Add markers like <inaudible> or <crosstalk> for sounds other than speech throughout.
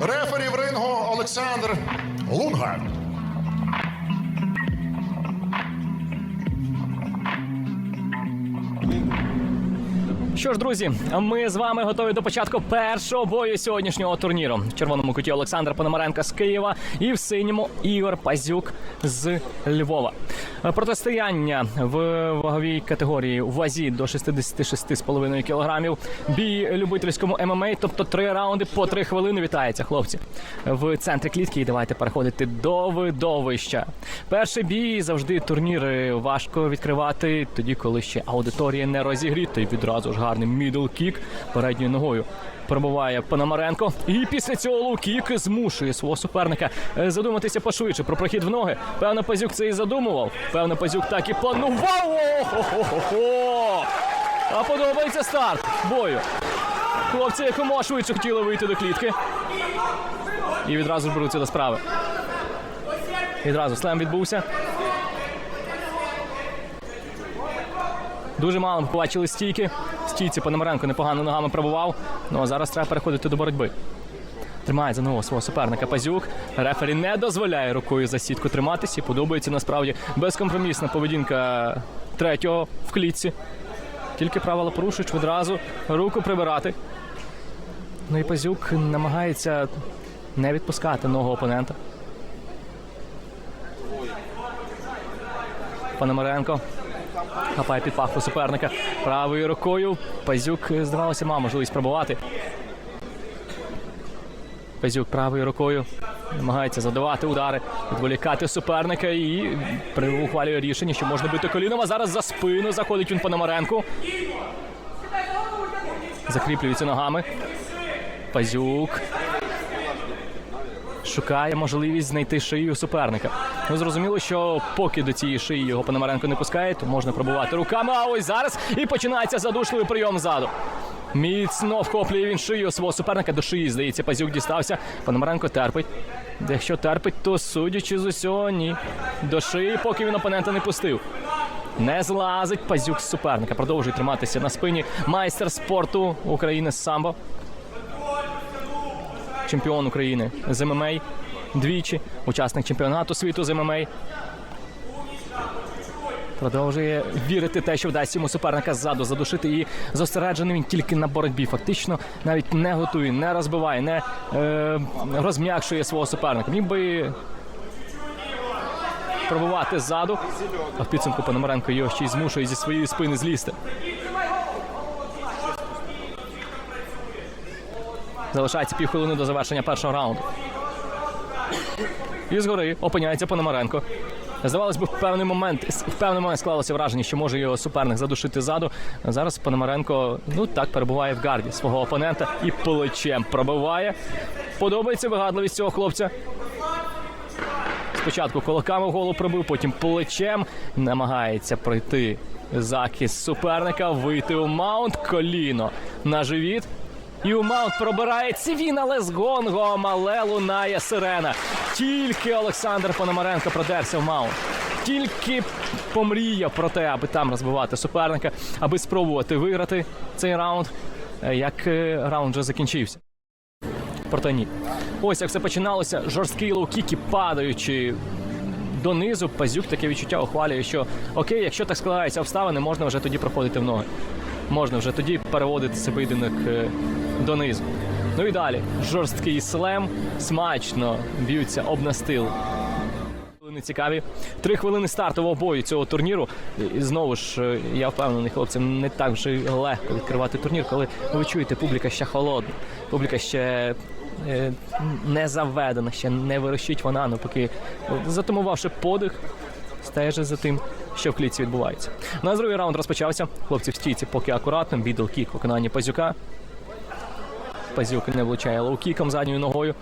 Рефері в рингу Олександр Лунга. Що ж, друзі, ми з вами готові до початку першого бою сьогоднішнього турніру. В червоному куті Олександр Пономаренко з Києва і в синьому Ігор Пазюк з Львова. Протистояння в ваговій категорії у вазі до 66,5 кілограмів. Бій любительському ММА, тобто три раунди по три хвилини. Вітається, хлопці. В центрі клітки. І давайте переходити до видовища. Перший бій завжди турніри важко відкривати, тоді коли ще аудиторія не розігріта. І відразу ж гарний мідл кік передньою ногою. Пробуває Пономаренко, і після цього лоу-кік змушує свого суперника е, задуматися пошвидше про прохід в ноги. Певно, Пазюк це і задумував. Певно, Пазюк так і планував. О-хо-хо-хо! А подобається старт бою. Хлопці якомога швидше хотіли вийти до клітки. І відразу ж беруться до справи. Відразу слем відбувся. Дуже мало побачили стійки. Стійці Пономаренко непогано ногами пробував. Ну а зараз треба переходити до боротьби. Тримає за ногу свого суперника Пазюк. Рефері не дозволяє рукою за сітку триматися. І подобається насправді безкомпромісна поведінка третього в клітці. Тільки правила порушують відразу руку прибирати. Ну і Пазюк намагається не відпускати ногу опонента. Пономаренко хапає під пахву суперника правою рукою. Пазюк, е, здавалося, мав можливість пробувати. Пазюк правою рукою намагається задавати удари, відволікати суперника і ухвалює рішення, що можна бити коліном. А зараз за спину заходить він Пономаренку. Закріплюється ногами. Пазюк шукає можливість знайти шию суперника. Ну зрозуміло, що поки до цієї шиї його Пономаренко не пускає, то можна пробувати руками. А ось зараз і починається задушливий прийом ззаду. Міцно вхоплює він шию свого суперника. До шиї, здається, Пазюк дістався. Пономаренко терпить. Якщо терпить, то судячи з усього, ні. До шиї, поки він опонента не пустив. Не злазить Пазюк з суперника. Продовжує триматися на спині. Майстер спорту України з самбо чемпіон України з ММА двічі, учасник чемпіонату світу з ММА. Продовжує вірити те, що вдасться йому суперника ззаду задушити і зосереджений він тільки на боротьбі. Фактично навіть не готує, не розбиває, не е, розм'якшує свого суперника. Міг би пробувати ззаду, а в підсумку Пономаренко його ще й змушує зі своєї спини злізти. Залишається півхвилини до завершення першого раунду. І згори опиняється Пономаренко. Здавалось би, в певний момент в певний момент склалося враження, що може його суперник задушити ззаду. Зараз Пономаренко ну так перебуває в гарді свого опонента і плечем пробиває. Подобається вигадливість цього хлопця. Спочатку кулаками в голову пробив, потім плечем намагається пройти захист суперника, вийти у маунт, коліно на живіт. Маунт пробирається він, але з гонгом, але лунає сирена. Тільки Олександр Пономаренко продерся в маунт. Тільки помріяв про те, аби там розбивати суперника, аби спробувати виграти цей раунд, е, як е, раунд вже закінчився. Проте ні. Ось як все починалося. Жорсткий лоу-кіки падаючи донизу. Пазюк таке відчуття ухвалює, що окей, якщо так складаються обставини, можна вже тоді проходити в ноги. Можна вже тоді переводити цей поєдинок е, донизу. Ну і далі. Жорсткий слем, смачно б'ються об настил. Хвилини цікаві. Три хвилини стартового бою цього турніру. І знову ж е, я впевнений, хлопцям не так вже легко відкривати турнір, коли ви чуєте, публіка ще холодна, публіка ще. е, Не заведена, ще не вирощить вона, ну поки затумувавши подих, стежить за тим, що в клітці відбувається. На другий раунд розпочався. Хлопці в стійці поки акуратно, бідл кік виконання Пазюка. Пазюк не влучає лоу-кіком задньою ногою.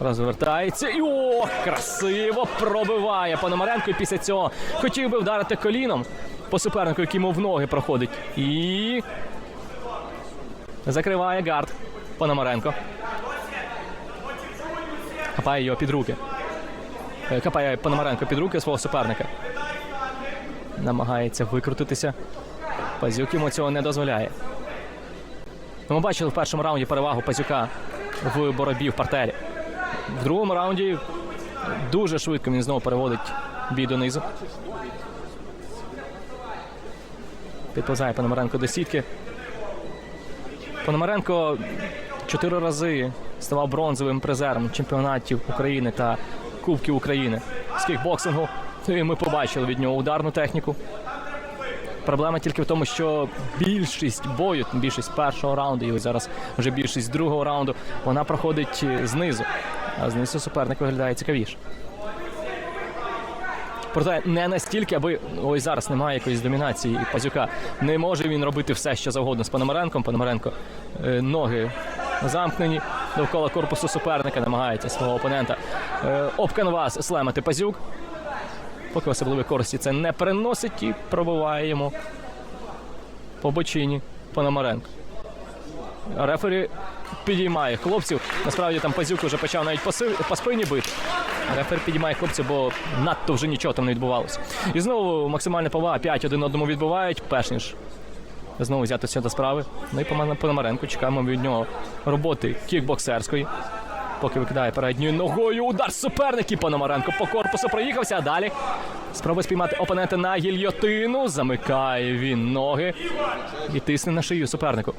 Розвертається і о, красиво пробиває Пономаренко. І після цього хотів би вдарити коліном по супернику, який йому в ноги проходить. І закриває гард Пономаренко. Хапає його під руки. Е, Хапає Пономаренко під руки свого суперника. Намагається викрутитися. Пазюк йому цього не дозволяє. Ми бачили в першому раунді перевагу Пазюка в боротьбі в партері. В другому раунді дуже швидко він знову переводить бій донизу. Підповзає Пономаренко до сітки. Пономаренко чотири рази ставав бронзовим призером чемпіонатів України та Кубків України з кікбоксингу. І ми побачили від нього ударну техніку. Проблема тільки в тому, що більшість бою, більшість першого раунду, і зараз вже більшість другого раунду, вона проходить е, знизу. А знизу суперник виглядає цікавіше. Проте не настільки, аби ось зараз немає якоїсь домінації і пазюка. Не може він робити все, що завгодно з Пономаренком. Пономаренко е, ноги замкнені довкола корпусу суперника, намагається свого опонента е, об канвас слемати пазюк. Поки особливої користі це не приносить і пробиває по бочині Пономаренко. Рефері підіймає хлопців. Насправді там Пазюк вже почав навіть по, си- по спині бити. Рефер підіймає хлопців, бо надто вже нічого там не відбувалося. І знову максимальна повага 5 один одному відбувають, перш ніж знову взятися до справи. Ну і Пономаренко чекаємо від нього роботи кікбоксерської. Поки викидає передньою ногою удар суперник і Пономаренко по корпусу проїхався, а далі спробує спіймати опонента на гільйотину. Замикає він ноги і тисне на шию супернику.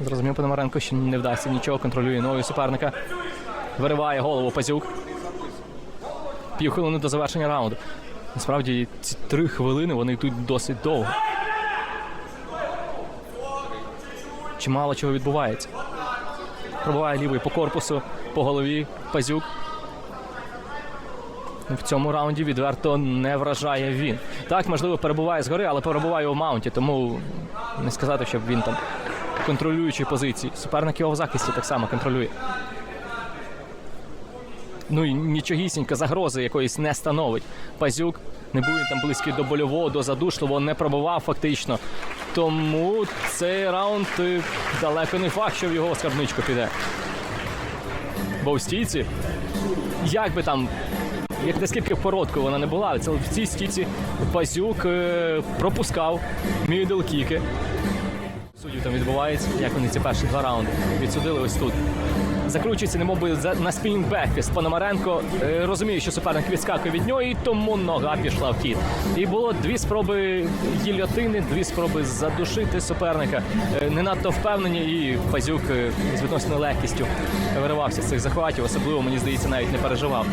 Зрозумів Пономаренко, що не вдасться нічого, контролює ногою суперника. Вириває голову Пазюк. Півхвилини до завершення раунду. Насправді ці три хвилини вони йдуть досить довго. Чимало чого відбувається. Пробуває лівий по корпусу, по голові Пазюк. В цьому раунді відверто не вражає він. Так, можливо, перебуває згори, але перебуває у маунті, тому не сказати, щоб він там контролюючий позиції. Суперник його в захисті так само контролює. Ну нічогісінька загрози якоїсь не становить. Пазюк не був там близький до больового, до задушливого, не пробував фактично. Тому цей раунд е, далеко не факт, що в його скарбничку піде. Бо в стійці, як би там, як наскільки короткою вона не була, це в цій стійці Пазюк е, пропускав мідл-кіки. Суддів там відбувається, як вони ці перші два раунди відсудили ось тут. Закручується, немов би на спінінг-бек з Пономаренко. Е, розуміє, що суперник відскакує від нього, і тому нога пішла в хід. І було дві спроби гільотини, дві спроби задушити суперника. Е, не надто впевнені, і Пазюк е, з відносною легкістю виривався з цих захватів. Особливо, мені здається, навіть не переживав.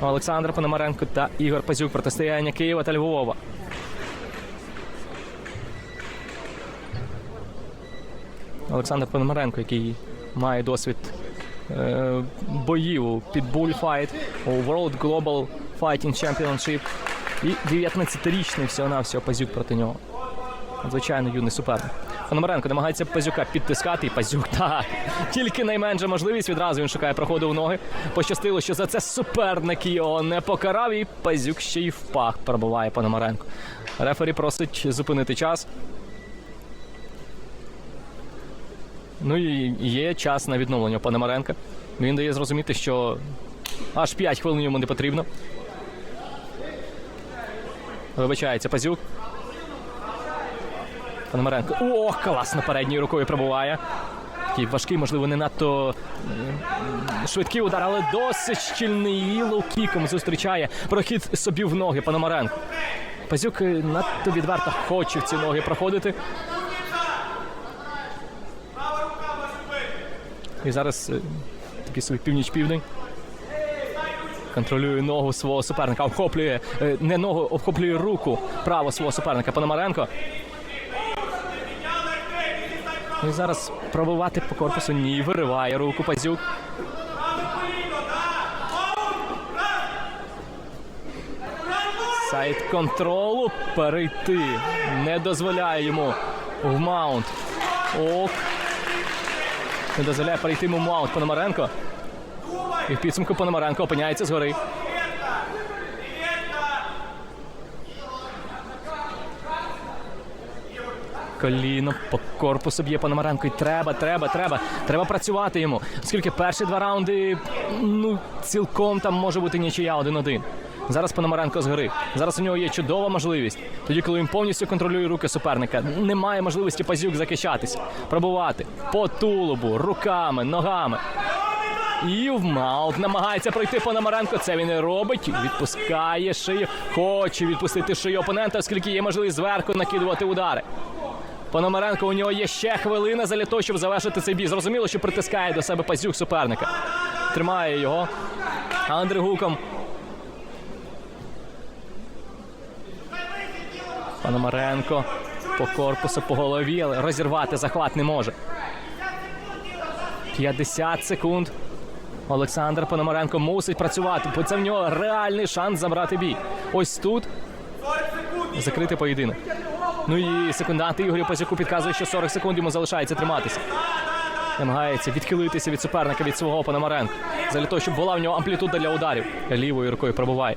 Олександр Пономаренко та Ігор Пазюк протистояння Києва та Львова. Олександр Пономаренко, який має досвід е, боїв у Pitbull Fight, у World Global Fighting Championship. І 19-річний всього-навсього Пазюк проти нього. Звичайно, юний суперник. Пономаренко намагається Пазюка підтискати, і Пазюк <laughs> так. Тільки найменша можливість відразу він шукає проходу в ноги. Пощастило, що за це суперник його не покарав, і Пазюк ще й в пах пробиває Пономаренко. Рефері просить зупинити час. Ну і є час на відновлення Пономаренка. Він дає зрозуміти, що аж 5 хвилин йому не потрібно. Вибачається Пазюк. Пономаренко. Ох, класно передньою рукою пробуває. Такий важкий, можливо, не надто швидкий удар, але досить щільний лоу-кіком зустрічає прохід собі в ноги Пономаренко. Пазюк е, надто відверто хоче в ці ноги проходити. І зараз е, такий собі північ-південь. Контролює ногу свого суперника, обхоплює е, не ногу, обхоплює руку право свого суперника Пономаренко. Ну І зараз пробувати по корпусу ні, вириває руку Пазюк. Сайт контролу перейти. Не дозволяє йому в маунт. Ок. Не дозволяє перейти йому маунт Пономаренко. І в підсумку Пономаренко опиняється згори. Коліно по корпусу б'є Пономаренко. І треба, треба, треба. Треба працювати йому. Оскільки перші два раунди, ну, цілком там може бути нічия один-один. Зараз Пономаренко згори. Зараз у нього є чудова можливість. Тоді, коли він повністю контролює руки суперника, немає можливості пазюк захищатися, пробувати по тулубу, руками, ногами. І в намагається пройти Пономаренко. Це він і робить. Відпускає шию. Хоче відпустити шию опонента, оскільки є можливість зверху накидувати удари. Пономаренко у нього є ще хвилина для того, щоб завершити цей бій. Зрозуміло, що притискає до себе пазюк суперника. Тримає його. Андрій Гуком. Пономаренко по корпусу, по голові, але розірвати захват не може. 50 секунд. Олександр Пономаренко мусить працювати, бо це в нього реальний шанс забрати бій. Ось тут закрити поєдинок. Ну і секундант Ігорю Пасюку підказує, що 40 секунд йому залишається триматися. Намагається відхилитися від суперника від свого Пономаренка. Для того, щоб була в нього амплітуда для ударів. Лівою рукою пробуває.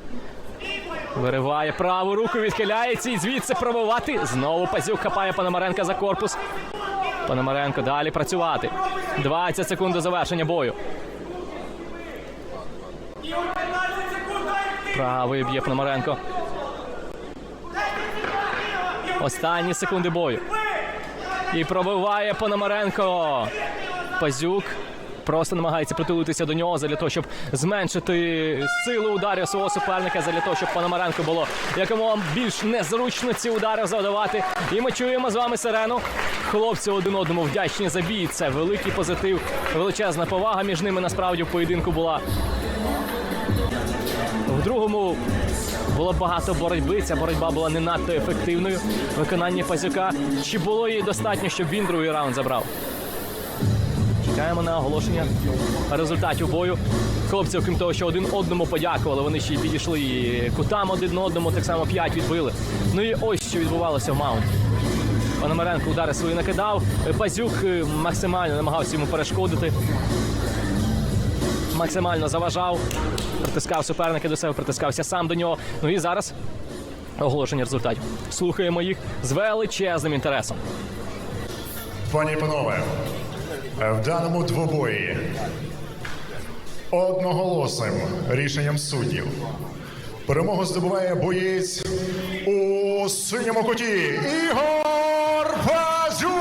Вириває праву руку, відхиляється і звідси пробувати. Знову Пазюк хапає Пономаренка за корпус. Пономаренко далі працювати. 20 секунд до завершення бою. Правий б'є Пономаренко. Останні секунди бою. І пробиває Пономаренко. Пазюк просто намагається притулитися до нього для того, щоб зменшити силу ударів свого суперника, для того, щоб Пономаренко було якомога більш незручно ці удари завдавати. І ми чуємо з вами сирену. Хлопці один одному вдячні за бій. Це великий позитив, величезна повага між ними насправді в поєдинку була. В другому було багато боротьби. Ця боротьба була не надто ефективною. Виконання Пазюка. Чи було їй достатньо, щоб він другий раунд забрав? Чекаємо на оголошення результатів бою. Хлопці, окрім того, що один одному подякували, вони ще й підійшли і кутам один одному, так само п'ять відбили. Ну і ось що відбувалося в маунті. Пономаренко удари свої накидав. Пазюк е, максимально намагався йому перешкодити. Максимально заважав, притискав суперника до себе, притискався сам до нього. Ну і зараз оголошення результатів. Слухаємо їх з величезним інтересом. Пані панове, в даному двобої одноголосним рішенням суддів перемогу здобуває боєць у синьому куті Ігор Пазюк!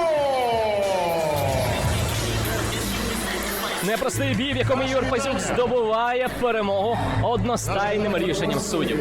Непростий бій, в якому Ігор Пазюк здобуває перемогу одностайним рішенням суддів.